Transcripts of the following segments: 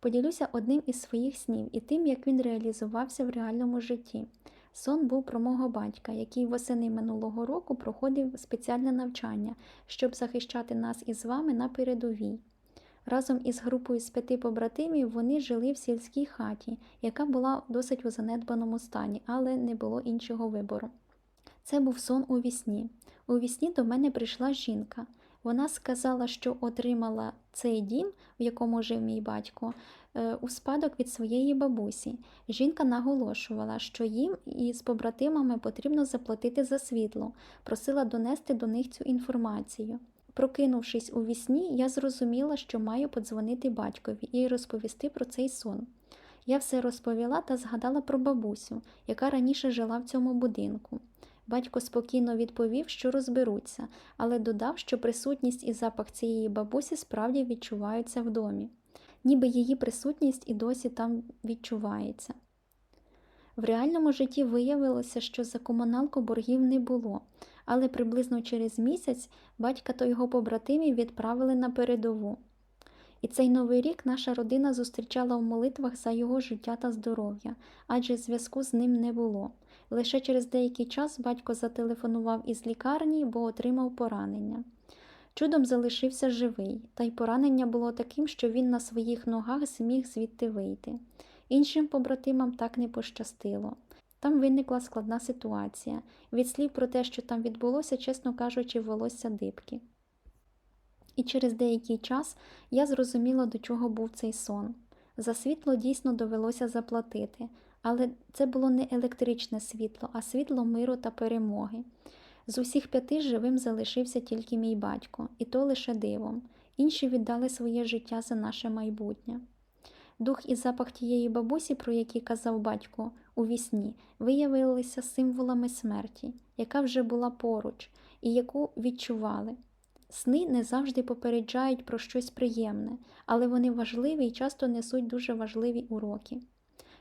Поділюся одним із своїх снів і тим, як він реалізувався в реальному житті. Сон був про мого батька, який восени минулого року проходив спеціальне навчання, щоб захищати нас із вами на передовій. Разом із групою з п'яти побратимів вони жили в сільській хаті, яка була досить у занедбаному стані, але не було іншого вибору. Це був сон у вісні. У вісні до мене прийшла жінка. Вона сказала, що отримала цей дім, в якому жив мій батько, е, у спадок від своєї бабусі. Жінка наголошувала, що їм із побратимами потрібно заплатити за світло, просила донести до них цю інформацію. Прокинувшись у вісні, я зрозуміла, що маю подзвонити батькові і розповісти про цей сон. Я все розповіла та згадала про бабусю, яка раніше жила в цьому будинку. Батько спокійно відповів, що розберуться, але додав, що присутність і запах цієї бабусі справді відчуваються в домі, ніби її присутність і досі там відчувається. В реальному житті виявилося, що за комуналку боргів не було, але приблизно через місяць батька та його побратимів відправили на передову. І цей новий рік наша родина зустрічала в молитвах за його життя та здоров'я, адже зв'язку з ним не було. Лише через деякий час батько зателефонував із лікарні, бо отримав поранення. Чудом залишився живий, та й поранення було таким, що він на своїх ногах зміг звідти вийти. Іншим побратимам так не пощастило. Там виникла складна ситуація. Від слів про те, що там відбулося, чесно кажучи, волосся дибки. І через деякий час я зрозуміла, до чого був цей сон. За світло дійсно довелося заплатити, але це було не електричне світло, а світло миру та перемоги. З усіх п'яти живим залишився тільки мій батько, і то лише дивом. Інші віддали своє життя за наше майбутнє. Дух і запах тієї бабусі, про які казав батько у вісні, виявилися символами смерті, яка вже була поруч, і яку відчували. Сни не завжди попереджають про щось приємне, але вони важливі і часто несуть дуже важливі уроки.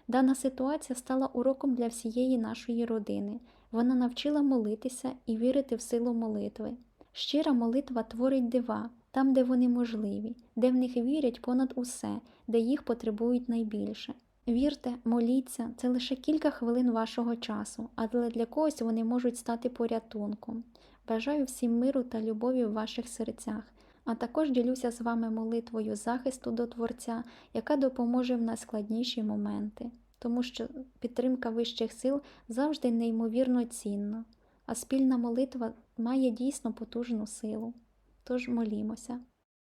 Дана ситуація стала уроком для всієї нашої родини. Вона навчила молитися і вірити в силу молитви. Щира молитва творить дива там, де вони можливі, де в них вірять понад усе, де їх потребують найбільше. Вірте, моліться, це лише кілька хвилин вашого часу, але для когось вони можуть стати порятунком. Бажаю всім миру та любові в ваших серцях, а також ділюся з вами молитвою захисту до Творця, яка допоможе в найскладніші моменти, тому що підтримка вищих сил завжди неймовірно цінна, а спільна молитва має дійсно потужну силу. Тож молімося.